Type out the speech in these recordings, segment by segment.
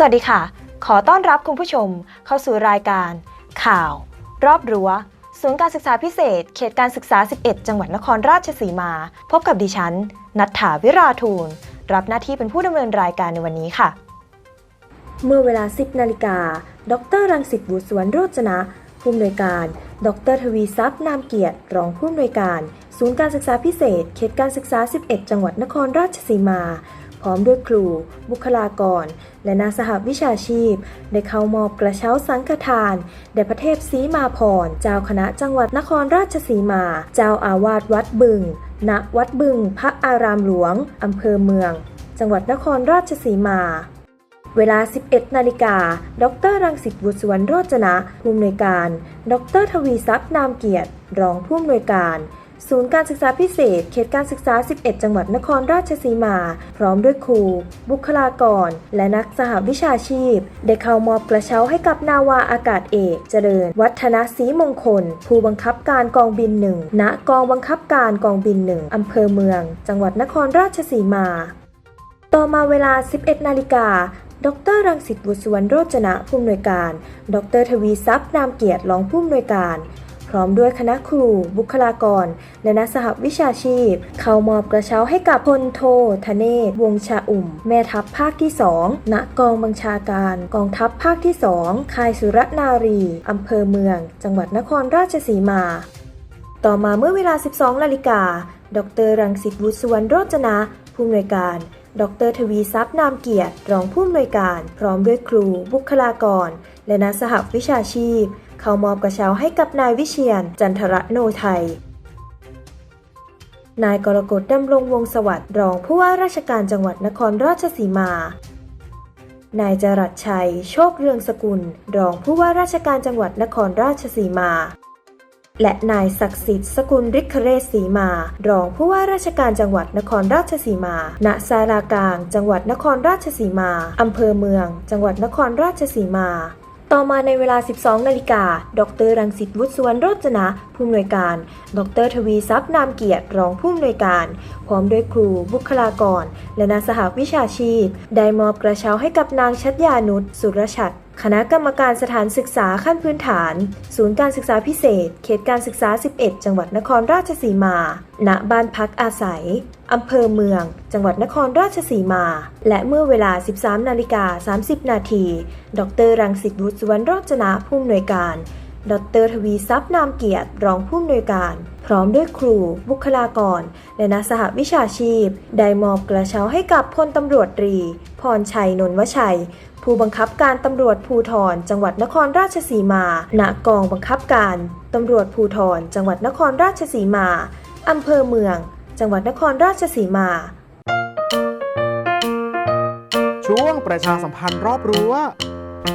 สวัสดีค่ะ ขอต้อนรับคุณผู้ชมเข้าสู่รายการ ข่าว รอบรั้วศูนย์การศึกษาพิเศษ เขตการศึกษา 11 จังหวัดนครราชสีมา พบกับดิฉัน นัทถาวิราทูล รับหน้าที่เป็นผู้ดำเนินรายการในวันนี้ค่ะ เมื่อเวลา 10 นาฬิกา ดรรังสิตบุตรสวนโรจนะ ผู้อำนวยการ ดรทวีทรัพย์นามเกียรติ รองผู้อำนวยการ ศูนย์การศึกษาพิเศษ เขตการศึกษา 11 จังหวัดนครราชสีมา พร้อมด้วยครู บุคลากร และนักสหวิชาชีพ ได้เข้ามอบกระเช้าสังฆทานแด่พระเทพศรีมาพร เจ้าคณะจังหวัดนครราชสีมา เจ้าอาวาสวัดบึง ณ วัดบึง พระอารามหลวงอำเภอเมือง จังหวัดนครราชสีมา เวลา 11 นาฬิกา ดรรังสิตบุตรสวนโรจนะ ผู้อำนวยการ ดรทวีทรัพย์นามเกียรติ รองผู้อำนวยการ ศูนย์การศึกษาพิเศษ เขตการศึกษา 11 จังหวัดนครราชสีมา พร้อมด้วยครู บุคลากร และนักสหวิชาชีพ ได้เข้ามอบกระเช้าให้กับนาวาอากาศเอก เจริญ วัฒนศรีมงคล ผู้บังคับการกองบินหนึ่ง ณ กองบังคับการกองบินหนึ่งอำเภอเมือง จังหวัดนครราชสีมาต่อมาเวลา 11 นาฬิกา ดรรังสิตบุตรสุวรรณโรจนะผู้อำนวยการ ดรทวีทรัพย์นามเกียรติรองผู้อำนวยการ พร้อมด้วยคณะครู บุคลากร และนักสหวิชาชีพ เข้ามอบกระเช้าให้กับพลโทธเนศวงชาอุ่ม แม่ทัพภาคที่ 2 ณ กองบัญชาการ กองทัพภาคที่ 2 ค่ายสุรนารี อำเภอเมือง จังหวัดนครราชสีมา ต่อมาเมื่อเวลา 12นาฬิกา ดรรังสิตบุตรสุวรรณโรจนะผู้อำนวยการ ดรทวีทรัพย์นามเกียรติ รองผู้อำนวยการ พร้อมด้วยครู บุคลากร และนักสหวิชาชีพ เข้ามอบกระเช้าให้กับนายวิเชียน จันทระโนไทย นายกรกฎดำรงวงสวัสดิ์รองผู้ว่าราชการจังหวัดนครราชสีมา นายจรัสชัย โชคเรืองสกุล รองผู้ว่าราชการจังหวัดนครราชสีมา และนายศักดิ์สิทธิ์สกุลฤทธิ์เรศสีมา รองผู้ว่าราชการจังหวัดนครราชสีมาณศาลากลาง จังหวัดนครราชสีมา อำเภอเมือง จังหวัดนครราชสีมาต่อมาในเวลา 12 นาฬิกา ดรรังสิตวุฒิสุวรรณโรจนะ ผู้อำนวยการ ดรทวีทรัพย์นามเกียรติ รองผู้อำนวยการ พร้อมด้วยครู บุคลากร และนักสหวิชาชีพ ได้มอบกระเช้าให้กับนางชัดยานุชสุรชัด คณะกรรมการสถานศึกษาขั้นพื้นฐาน ศูนย์การศึกษาพิเศษ เขตการศึกษา 11 จังหวัดนครราชสีมา ณ บ้านพักอาศัย อำเภอเมือง จังหวัดนครราชสีมา และเมื่อเวลา 13 นาฬิกา 30 นาที ดร รังสิตวุฒิสุวรรณรจนะผู้อำนวยการ ดรทวีทรัพย์นามเกียรติรองผู้อำนวยการ พร้อมด้วยครู บุคลากร และนักสหวิชาชีพ ได้มอบกระเช้าให้กับพลตำรวจตรี พรชัยนนวชัย ผู้บังคับการตำรวจภูธรจังหวัดนครราชสีมา ณ กองบังคับการตำรวจภูธรจังหวัดนครราชสีมาอำเภอเมือง จังหวัดนครราชสีมา ช่วงประชาสัมพันธ์รอบรั้ว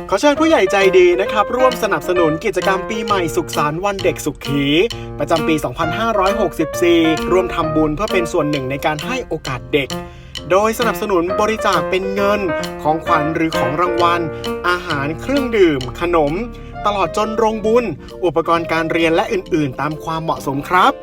ขอเชิญผู้ใหญ่ใจดีนะครับ ร่วมสนับสนุนกิจกรรมปีใหม่สุขสันต์วันเด็กสุขี ประจำปี 2564 ร่วมทำบุญเพื่อเป็นส่วนหนึ่งในการให้โอกาสเด็ก โดยสนับสนุนบริจาคเป็นเงิน ของขวัญหรือของรางวัล อาหารเครื่องดื่ม ขนม ตลอดจนโรงบุญ อุปกรณ์การเรียนและอื่น ๆ ตามความเหมาะสมครับ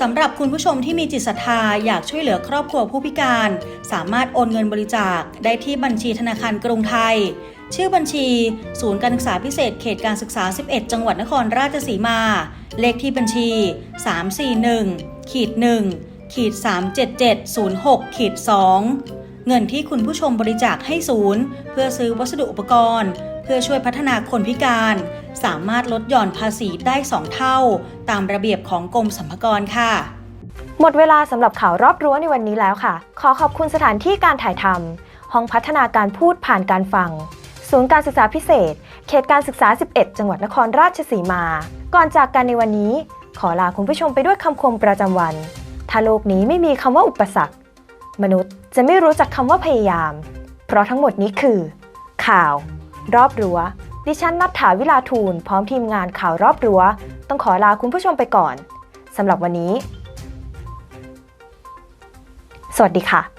สำหรับคุณผู้ชมที่มีจิตศรัทธาอยากช่วยเหลือครอบครัวผู้พิการ สามารถโอนเงินบริจาคได้ที่บัญชีธนาคารกรุงไทย ชื่อบัญชี ศูนย์การศึกษาพิเศษเขตการศึกษา 11 จังหวัดนครราชสีมา เลขที่บัญชี 341ขีด1ขีด37706ขีด2เงินที่คุณผู้ชมบริจาคให้ศูนย์ เพื่อซื้อวัสดุอุปกรณ์ เพื่อช่วยพัฒนาคนพิการ สามารถลดหย่อนภาษีได้ 2 เท่า ตามระเบียบของกรมสรรพากรค่ะ หมดเวลาสำหรับข่าวรอบรั้วในวันนี้แล้วค่ะ ขอขอบคุณสถานที่การถ่ายทำห้องพัฒนาการพูดผ่านการฟัง ศูนย์การศึกษาพิเศษ เขตการศึกษา 11 จังหวัดนครราชสีมา ก่อนจากกันในวันนี้ ขอลาคุณผู้ชมไปด้วยคำคมประจำวัน ถ้าโลกนี้ไม่มีคำว่าอุปสรรค มนุษย์จะไม่รู้จักคำว่าพยายาม เพราะทั้งหมดนี้คือ ข่าว รอบรั้ว ดิฉันนัทถาวิลาทูล พร้อมทีมงานข่าวรอบรั้ว ต้องขอลาคุณผู้ชมไปก่อนสำหรับวันนี้ สวัสดีค่ะ